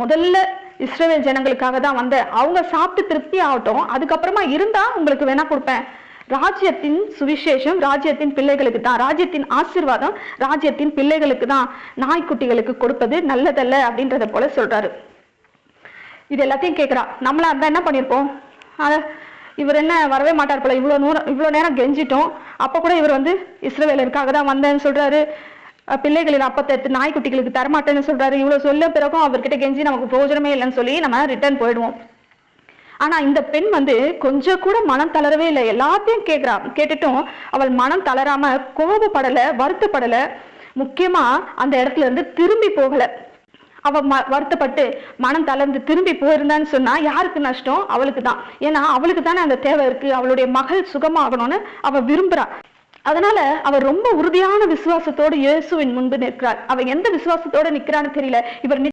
முதல்ல இஸ்ரேல் ஜனங்களுக்காக தான் வந்தேன். அவங்க சாப்பிட்டு திருப்தி ஆகட்டும். அதுக்கப்புறமா இருந்தா உங்களுக்கு வேணா கொடுப்பேன். ராஜ்யத்தின் சுவிசேஷம் ராஜ்யத்தின் பிள்ளைகளுக்கு தான். ராஜ்யத்தின் ஆசீர்வாதம் ராஜ்யத்தின் பிள்ளைகளுக்கு தான் நாய்க்குட்டிகளுக்கு கொடுப்பது நல்லதல்ல அப்படின்றத போல சொல்றாரு. இது எல்லாத்தையும் கேட்குறா நம்மளா இருந்தா என்ன பண்ணியிருப்போம் இவர் என்ன வரவே மாட்டார் போல. இவ்வளோ நூறு இவ்வளோ நேரம் கெஞ்சிட்டோம். அப்போ கூட இவர் வந்து இஸ்ரவேலருக்காக தான் வந்தேன்னு சொல்றாரு. அஹ் பிள்ளைகளின் அப்பத்தை எடுத்து நாய்க்குட்டிகளுக்கு தரமாட்டேன்னு சொல்றாரு. இவ்வளவு சொல்ல பிறகும் அவர்கிட்ட கெஞ்சி நமக்கு பிரயோஜனமே இல்லைன்னு சொல்லி நம்ம ரிட்டர்ன் போயிடுவோம். ஆனா இந்த பெண் வந்து கொஞ்சம் கூட மனம் தளரவே இல்லை. எல்லாத்தையும் கேட்கிறா. கேட்டுட்டும் அவள் மனம் தளராம கோபப்படல வருத்தப்படல. முக்கியமா அந்த இடத்துல இருந்து திரும்பி போகல. அவ ம- வருத்தப்பட்டு மனம் தளர்ந்து திரும்பி போயிருந்தான்னு சொன்னா யாருக்கு நஷ்டம்? அவளுக்கு தான். ஏன்னா அவளுக்கு தானே அந்த தேவை இருக்கு. அவளுடைய மகள் சுகமாகணும்னு அவ விரும்புறா. அதனால அவர் ரொம்ப உறுதியான விசுவாசத்தோடு இயேசுவின் முன்பு நிற்கிறார். அவர் எந்த விசுவாசத்தோட நிற்கிறான்னு தெரியல. இவர்